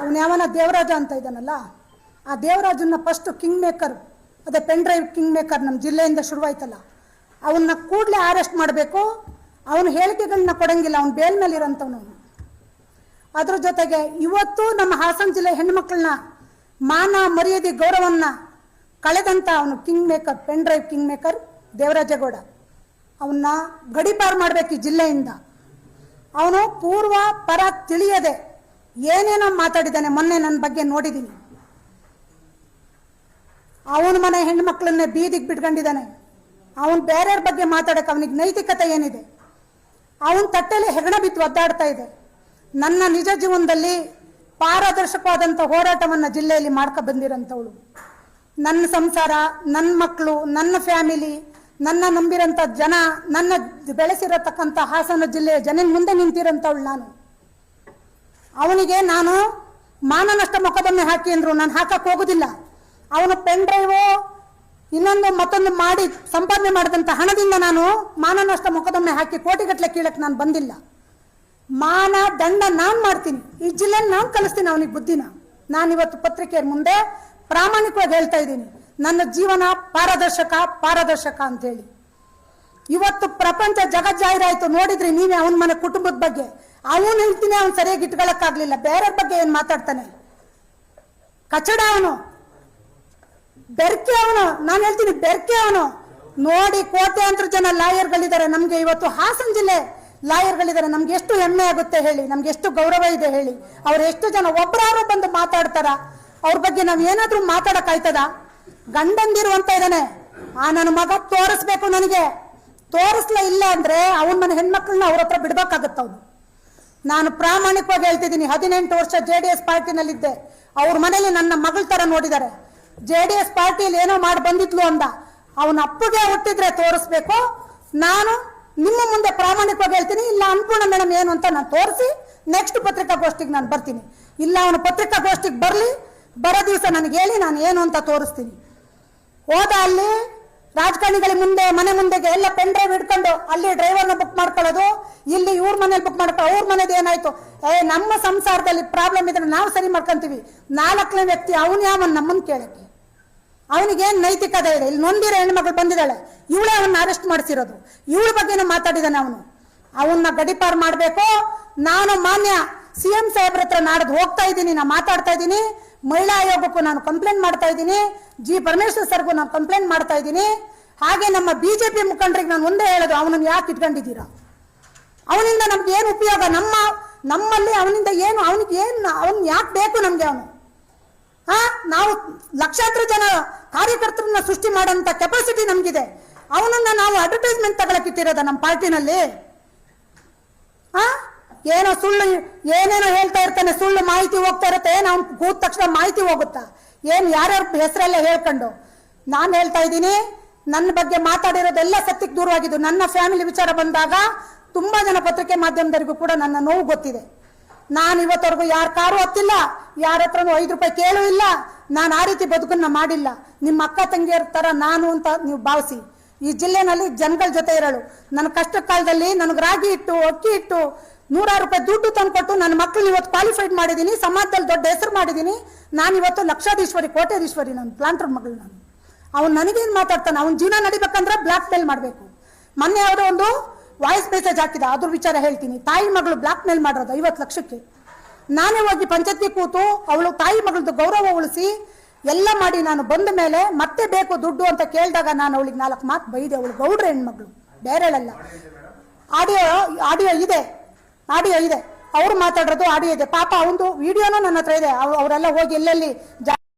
ಅವನು ಯಾವನ? ದೇವರಾಜ ಅಂತ ಇದ್ದಾನಲ್ಲ. ಆ ದೇವರಾಜನ್ನ ಫಸ್ಟ್ ಕಿಂಗ್ ಮೇಕರ್ ಅದೇ ಪೆನ್ ಡ್ರೈವ್ ಕಿಂಗ್ ಮೇಕರ್ ನಮ್ಮ ಜಿಲ್ಲೆಯಿಂದ ಶುರುವಾಯ್ತಲ್ಲ. ಅವನ್ನ ಕೂಡಲೇ ಅರೆಸ್ಟ್ ಮಾಡಬೇಕು. ಅವನ ಹೇಳಿಕೆಗಳನ್ನ ಕೊಡಂಗಿಲ್ಲ, ಅವ್ನು ಬೇಲ್ ಮೇಲೆ ಇರೋಂಥವ್ನು. ಅದ್ರ ಜೊತೆಗೆ ಇವತ್ತು ನಮ್ಮ ಹಾಸನ ಜಿಲ್ಲೆ ಹೆಣ್ಮಕ್ಳನ್ನ, ಮಾನ ಮರ್ಯಾದೆ ಗೌರವನ್ನ ಕಳೆದಂತ ಅವನು king maker pen drive king maker Devarajegowda ಅವನ್ನ ಗಡಿಪಾರು ಮಾಡಬೇಕು ಈ ಜಿಲ್ಲೆಯಿಂದ. ಅವನು ಪೂರ್ವ ಪರ ತಿಳಿಯದೆ ಏನೇನೋ ಮಾತಾಡಿದ್ದಾನೆ, ಮೊನ್ನೆ ನನ್ನ ಬಗ್ಗೆ ನೋಡಿದ್ದೀನಿ. ಅವನ ಮನೆ ಹೆಣ್ಮಕ್ಳನ್ನೇ ಬೀದಿಗೆ ಬಿಟ್ಕೊಂಡಿದ್ದಾನೆ. ಅವನು ಬೇರೆಯವ್ರ ಬಗ್ಗೆ ಮಾತಾಡಕ್ಕೆ ಅವನಿಗೆ ನೈತಿಕತೆ ಏನಿದೆ? ಅವನ ತಟ್ಟೆಯಲ್ಲಿ ಹೆಗಣ ಬಿತ್ತು ಒದ್ದಾಡ್ತಾ ಇದೆ. ನನ್ನ ನಿಜ ಜೀವನದಲ್ಲಿ ಪಾರದರ್ಶಕವಾದಂಥ ಹೋರಾಟವನ್ನು ಜಿಲ್ಲೆಯಲ್ಲಿ ಮಾಡ್ಕೊ ಬಂದಿರೋಂಥವಳು. ನನ್ನ ಸಂಸಾರ ನನ್ನ ಮಕ್ಕಳು ನನ್ನ ಫ್ಯಾಮಿಲಿ, ನನ್ನ ನಂಬಿರೋಂಥ ಜನ, ನನ್ನ ಬೆಳೆಸಿರತಕ್ಕಂಥ ಹಾಸನ ಜಿಲ್ಲೆಯ ಜನ ಮುಂದೆ ನಿಂತಿರೋಂಥವಳು ನಾನು. ಅವನಿಗೆ ನಾನು ಮಾನನಷ್ಟ ಮೊಕದ್ದಮೆ ಹಾಕಿ ಅಂದ್ರು, ನಾನು ಹಾಕಕ್ಕೆ ಹೋಗುದಿಲ್ಲ. ಅವನು ಪೆನ್ ಡ್ರೈವು ಇನ್ನೊಂದು ಮತ್ತೊಂದು ಮಾಡಿ ಸಂಪಾದನೆ ಮಾಡಿದಂಥ ಹಣದಿಂದ ನಾನು ಮಾನನಷ್ಟ ಮೊಕದ್ದಮೆ ಹಾಕಿ ಕೋಟಿಗಟ್ಟಲೆ ಕೀಳಕ್ಕೆ ನಾನು ಬಂದಿಲ್ಲ. ಮಾನ ದಂಡ ನಾನು ಮಾಡ್ತೀನಿ. ಈ ಜಿಲ್ಲೆ ನಾನು ಕಲಿಸ್ತೀನಿ ಅವನಿಗೆ ಬುದ್ಧಿನ. ನಾನಿವತ್ತು ಪತ್ರಿಕೆಯ ಮುಂದೆ ಪ್ರಾಮಾಣಿಕವಾಗಿ ಹೇಳ್ತಾ ಇದ್ದೀನಿ. ನನ್ನ ಜೀವನ ಪಾರದರ್ಶಕ ಪಾರದರ್ಶಕ ಅಂತ ಹೇಳಿ. ಇವತ್ತು ಪ್ರಪಂಚ ಜಗಜ್ಜಾಹಿರಾಯ್ತು ನೋಡಿದ್ರಿ ನೀವೇ ಅವನ ಮನೆ ಕುಟುಂಬದ ಬಗ್ಗೆ. ಅವನು ಹೇಳ್ತೀನಿ, ಅವ್ನು ಸರಿಯಾಗಿ ಇಟ್ಕೊಳಕ್ಕಾಗ್ಲಿಲ್ಲ. ಬೇರೆ ಬಗ್ಗೆ ಏನು ಮಾತಾಡ್ತಾನೆ? ಕಚಡ ಅವನು. ಬೆರ್ಕೆ ಅವನು. ನಾನು ಹೇಳ್ತೀನಿ, ಬೆರ್ಕೆ ಅವನು. ನೋಡಿ, ಕೋಟ್ಯಾಂತರ ಜನ ಲಾಯರ್ಗಳಿದ್ದಾರೆ. ನಮಗೆ ಇವತ್ತು ಹಾಸನ ಜಿಲ್ಲೆ ಲಾಯರ್ಗಳಿದ್ದಾರೆ. ನಮ್ಗೆ ಎಷ್ಟು ಹೆಮ್ಮೆ ಆಗುತ್ತೆ ಹೇಳಿ. ನಮ್ಗೆ ಎಷ್ಟು ಗೌರವ ಇದೆ ಹೇಳಿ. ಅವ್ರು ಎಷ್ಟು ಜನ ಒಬ್ಬರಾರು ಬಂದು ಮಾತಾಡ್ತಾರ? ಅವ್ರ ಬಗ್ಗೆ ನಾವು ಏನಾದ್ರೂ ಮಾತಾಡಕ್ ಆಯ್ತದ? ಗಂಡಂದಿರು ಅಂತ ಇದ್ದಾನೆ ಆ, ನನ್ನ ಮಗ ತೋರಿಸ್ಬೇಕು ನನಗೆ. ತೋರಿಸ್ಲೇ ಇಲ್ಲ ಅಂದ್ರೆ ಅವನ ಮನೆ ಹೆಣ್ಮಕ್ಳನ್ನ ಅವ್ರ ಹತ್ರ ಬಿಡ್ಬೇಕಾಗತ್ತ ಅವನು. ನಾನು ಪ್ರಾಮಾಣಿಕವಾಗಿ ಹೇಳ್ತಿದ್ದೀನಿ, ಹದಿನೆಂಟು ವರ್ಷ ಜೆ ಡಿ ಎಸ್ ಪಾರ್ಟಿನಲ್ಲಿದ್ದೆ. ಅವ್ರ ಮನೇಲಿ ನನ್ನ ಮಗಳ ತರ ನೋಡಿದ್ದಾರೆ. ಜೆ ಡಿ ಎಸ್ ಪಾರ್ಟಿಯಲ್ಲಿ ಏನೋ ಮಾಡಿ ಬಂದಿದ್ಲು ಅಂದ. ಅವನ ಅಪ್ಪಗೆ ಹುಟ್ಟಿದ್ರೆ ತೋರಿಸ್ಬೇಕು. ನಾನು ನಿಮ್ಮ ಮುಂದೆ ಪ್ರಾಮಾಣಿಕವಾಗಿ ಹೇಳ್ತೀನಿ, ಇಲ್ಲ ಅನ್ಪೂರ್ಣ ಮೇಡಮ್ ಏನು ಅಂತ ನಾನು ತೋರಿಸಿ ನೆಕ್ಸ್ಟ್ ಪತ್ರಿಕಾಗೋಷ್ಠಿಗೆ ನಾನು ಬರ್ತೀನಿ. ಇಲ್ಲ ಅವನು ಪತ್ರಿಕಾಗೋಷ್ಠಿಗೆ ಬರಲಿ, ಬರೋ ದಿವಸ ನನಗೆ ಹೇಳಿ ನಾನು ಏನು ಅಂತ ತೋರಿಸ್ತೀನಿ. ಹೋದ ಅಲ್ಲಿ ರಾಜಕಾರಣಿಗಳ ಮುಂದೆ, ಮನೆ ಮುಂದೆಗೆ ಎಲ್ಲ ಪೆನ್ ಡ್ರೈವ್ ಹಿಡ್ಕೊಂಡು ಅಲ್ಲಿ ಡ್ರೈವರ್ನ ಬುಕ್ ಮಾಡ್ಕೊಳ್ಳೋದು, ಇಲ್ಲಿ ಇವ್ರ ಮನೇಲಿ ಬುಕ್ ಮಾಡ್ಕೊಳ್ಳೋ, ಅವ್ರ ಮನೇದು ಏನಾಯ್ತು? ಏ, ನಮ್ಮ ಸಂಸಾರದಲ್ಲಿ ಪ್ರಾಬ್ಲಮ್ ಇದ್ರೆ ನಾವು ಸರಿ ಮಾಡ್ಕೊಂತೀವಿ. ನಾಲ್ಕನೇ ವ್ಯಕ್ತಿ ಅವನು ಯಾವ ನಮ್ಮನ್ನ ಕೇಳಕ್ಕೆ? ಅವನಿಗೇನು ನೈತಿಕತೆ ಇದೆ? ಇಲ್ಲಿ ನೊಂದಿರೋ ಹೆಣ್ಮಗಳು ಬಂದಿದ್ದಾಳೆ. ಇವಳೇ ಅವನ್ನ ಅರೆಸ್ಟ್ ಮಾಡಿಸಿರೋದು. ಇವಳ ಬಗ್ಗೆನೂ ಮಾತಾಡಿದಾನೆ ಅವನು. ಅವನ್ನ ಗಡಿಪಾರು ಮಾಡಬೇಕು. ನಾನು ಮಾನ್ಯ ಸಿ ಎಂ ಸಾಹೇಬ್ರ ಹತ್ರ ನಾಡ್ದು ಹೋಗ್ತಾ ಇದ್ದೀನಿ ನಾನು ಮಾತಾಡ್ತಾ ಇದ್ದೀನಿ. ಮಹಿಳಾ ಆಯೋಗಕ್ಕೂ ನಾನು ಕಂಪ್ಲೇಂಟ್ ಮಾಡ್ತಾ ಇದ್ದೀನಿ. ಜಿ ಪರಮೇಶ್ವರ್ ಸರ್ಗೂ ನಾನು ಕಂಪ್ಲೇಂಟ್ ಮಾಡ್ತಾ ಇದ್ದೀನಿ. ಹಾಗೆ ನಮ್ಮ ಬಿಜೆಪಿ ಮುಖಂಡರಿಗೆ ನಾನು ಒಂದೇ ಹೇಳೋದು, ಅವನನ್ನು ಯಾಕೆ ಇಟ್ಕೊಂಡಿದ್ದೀರಾ? ಅವನಿಂದ ನಮ್ಗೆ ಏನು ಉಪಯೋಗ? ನಮ್ಮ, ನಮ್ಮಲ್ಲಿ ಅವನಿಂದ ಏನು, ಅವನಿಗೆ ಏನು, ಅವನ್ ಯಾಕೆ ಬೇಕು ನಮ್ಗೆ ಅವನು? ಹಾ? ನಾವು ಲಕ್ಷಾಂತರ ಜನ ಕಾರ್ಯಕರ್ತರನ್ನ ಸೃಷ್ಟಿ ಮಾಡೋಂಥ ಕೆಪಾಸಿಟಿ ನಮ್ಗಿದೆ. ಅವನನ್ನ ನಾವು ಅಡ್ವರ್ಟೈಸ್ಮೆಂಟ್ ತಗೊಳಕ್ ಇಟ್ಟಿರೋದ ನಮ್ಮ ಪಾರ್ಟಿನಲ್ಲಿ? ಹಾ? ಏನೋ ಸುಳ್ಳು, ಏನೇನೋ ಹೇಳ್ತಾ ಇರ್ತಾನೆ, ಸುಳ್ಳು ಮಾಹಿತಿ ಹೋಗ್ತಾ ಇರುತ್ತೆ ಅವ್ನು ಕೂತ ತಕ್ಷಣ ಮಾಹಿತಿ ಹೋಗುತ್ತಾ? ಏನು ಯಾರ್ಯಾರ ಹೆಸರೆಲ್ಲ ಹೇಳ್ಕೊಂಡು ನಾನು ಹೇಳ್ತಾ ಇದ್ದೀನಿ ನನ್ನ ಬಗ್ಗೆ ಮಾತಾಡಿರೋದೆಲ್ಲ ಸತ್ಯಕ್ಕೆ ದೂರವಾಗಿದ್ದು, ನನ್ನ ಫ್ಯಾಮಿಲಿ ವಿಚಾರ ಬಂದಾಗ ತುಂಬಾ ಜನ ಪತ್ರಿಕೆ ಮಾಧ್ಯಮದವರಿಗೂ ಕೂಡ ನನ್ನ ನೋವು ಗೊತ್ತಿದೆ. ನಾನು ಇವತ್ತವರೆಗೂ ಯಾರ ಕಾರು ಹತ್ತಿಲ್ಲ, ಯಾರ ಹತ್ರನೂ ಐದು ರೂಪಾಯಿ ಕೇಳೂ ಇಲ್ಲ, ನಾನು ಆ ರೀತಿ ಬದುಕನ್ನ ಮಾಡಿಲ್ಲ. ನಿಮ್ಮ ಅಕ್ಕ ತಂಗಿಯರ ಥರ ನಾನು ಅಂತ ನೀವು ಭಾವಿಸಿ. ಈ ಜಿಲ್ಲೆನಲ್ಲಿ ಜನಗಳ ಜೊತೆ ಇರಳು ನನ್ನ ಕಷ್ಟ ಕಾಲದಲ್ಲಿ ನನಗೆ ರಾಗಿ ಇಟ್ಟು, ಅಕ್ಕಿ ಇಟ್ಟು ನೂರಾರು ರೂಪಾಯಿ ದುಡ್ಡು ತಂದ್ಕೊಟ್ಟು ನನ್ನ ಮಕ್ಕಳನ್ನ ಇವತ್ತು ಕ್ವಾಲಿಫೈಡ್ ಮಾಡಿದ್ದೀನಿ, ಸಮಾಜದಲ್ಲಿ ದೊಡ್ಡ ಹೆಸರು ಮಾಡಿದ್ದೀನಿ. ನಾನು ಇವತ್ತು ಲಕ್ಷಾಧೀಶ್ವರಿ, ಕೋಟ್ಯಾಧೀಶ್ವರಿ ನನ್ನ ಪ್ಲಾಂಟರ್ ಮಗಳು ನಾನು. ಅವ್ನು ನನಗೇನು ಮಾತಾಡ್ತಾನೆ? ಅವ್ನ ಜೀವನ ನಡಿಬೇಕಂದ್ರೆ ಬ್ಲ್ಯಾಕ್ ಮೇಲ್ ಮಾಡಬೇಕು. ಮೊನ್ನೆ ಯಾವುದೋ ಒಂದು ವಾಯ್ಸ್ ಮೆಸೇಜ್ ಹಾಕಿದ, ಅದ್ರ ವಿಚಾರ ಹೇಳ್ತೀನಿ. ತಾಯಿ ಮಗಳು ಬ್ಲ್ಯಾಕ್ ಮೇಲ್ ಮಾಡಿರೋದು ಐವತ್ತು ಲಕ್ಷಕ್ಕೆ. ನಾನೇ ಹೋಗಿ ಪಂಚಾಯತಿ ಕೂತು ಅವಳು ತಾಯಿ ಮಗಳದ್ದು ಗೌರವ ಉಳಿಸಿ ಎಲ್ಲ ಮಾಡಿ ನಾನು ಬಂದ ಮೇಲೆ ಮತ್ತೆ ಬೇಕು ದುಡ್ಡು ಅಂತ ಕೇಳಿದಾಗ ನಾನು ಅವಳಿಗೆ ನಾಲ್ಕು ಮಾತು ಬೈದೆ. ಅವಳು ಗೌಡ್ರ ಹೆಣ್ಮಗಳು. ಬೇರೆಳಲ್ಲ. ಆಡಿಯೋ ಆಡಿಯೋ ಇದೆ. ಆಡಿಯೋ ಇದೆ. ಅವ್ರು ಮಾತಾಡೋದು ಆಡಿಯೋ ಇದೆ. ಪಾಪ ಅವನು ವಿಡಿಯೋನೂ ನನ್ನ ಹತ್ರ ಇದೆ. ಅವ್- ಅವರೆಲ್ಲ ಹೋಗಿ ಎಲ್ಲೆಲ್ಲಿ